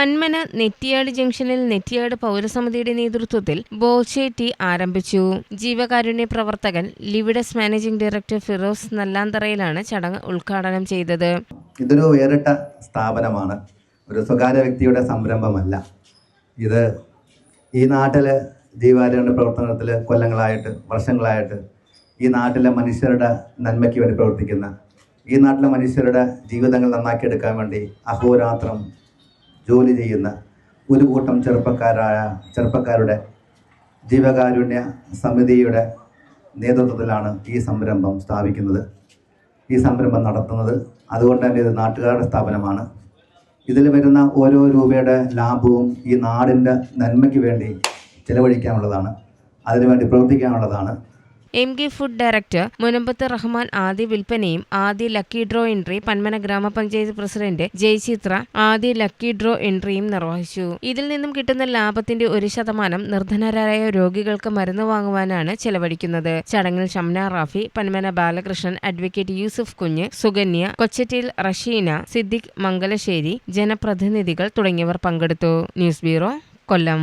പന്മന നെറ്റിയാട് ജംഗ്ഷനിൽ നെറ്റിയാട് പൗരസമിതിയുടെ നേതൃത്വത്തിൽ ബോച്ചേറ്റി ആരംഭിച്ചു. ജീവകാരുണ്യ പ്രവർത്തകൻ ലിവിഡസ് മാനേജിംഗ് ഡയറക്ടർ ഫിറോസ് നല്ലാന്തറയിലാണ് ചടങ്ങ് ഉദ്ഘാടനം ചെയ്തത്. ഇതൊരു വേറിട്ട സ്ഥാപനമാണ്. ഒരു സ്വകാര്യ വ്യക്തിയുടെ സംരംഭമല്ല. ഇത് ഈ നാട്ടിൽ ജീവകാരുണ്യ പ്രവർത്തനത്തിൽ കൊല്ലങ്ങളായിട്ട് വർഷങ്ങളായിട്ട് ഈ നാട്ടിലെ മനുഷ്യരുടെ നന്മയ്ക്ക് വേണ്ടി പ്രവർത്തിക്കുന്ന ഈ നാട്ടിലെ മനുഷ്യരുടെ ജീവിതങ്ങൾ നന്നാക്കിയെടുക്കാൻ വേണ്ടി അഹോരാത്രം ജോലി ചെയ്യുന്ന ഒരു കൂട്ടം ചെറുപ്പക്കാരായ ചെറുപ്പക്കാരുടെ ജീവകാരുണ്യ സമിതിയുടെ നേതൃത്വത്തിലാണ് ഈ സംരംഭം സ്ഥാപിക്കുന്നത്. ഈ സംരംഭം നടത്തുന്നത്. അതുകൊണ്ട് തന്നെ ഇത് നാട്ടുകാരുടെ സ്ഥാപനമാണ്. ഇതിൽ വരുന്ന ഓരോ രൂപയുടെ ലാഭവും ഈ നാടിന്റെ നന്മയ്ക്ക് വേണ്ടി ചിലവഴിക്കാനുള്ളതാണ്. അതിനുവേണ്ടി പ്രവർത്തിക്കാനുള്ളതാണ്. M K food director Munambath Rahman ആദ്യ വിൽപ്പനയും ആദ്യ ലക്കി ഡ്രോ എൻട്രി പന്മന ഗ്രാമപഞ്ചായത്ത് പ്രസിഡന്റ് ജയചിത്ര ആദ്യ ലക്കി ഡ്രോ എൻട്രിയും നിർവഹിച്ചു. ഇതിൽ നിന്നും കിട്ടുന്ന ലാഭത്തിന്റെ ഒരു ശതമാനം നിർധനരായ രോഗികൾക്ക് മരുന്ന് വാങ്ങുവാനാണ് ചെലവഴിക്കുന്നത്. ചടങ്ങിൽ ഷംന റാഫി പന്മന ബാലകൃഷ്ണൻ അഡ്വക്കേറ്റ് യൂസഫ് കുഞ്ഞ് സുകന്യ കൊച്ചറ്റിൽ റഷീന സിദ്ദിഖ് മംഗലശ്ശേരി ജനപ്രതിനിധികൾ തുടങ്ങിയവർ പങ്കെടുത്തു. News bureau Kollam.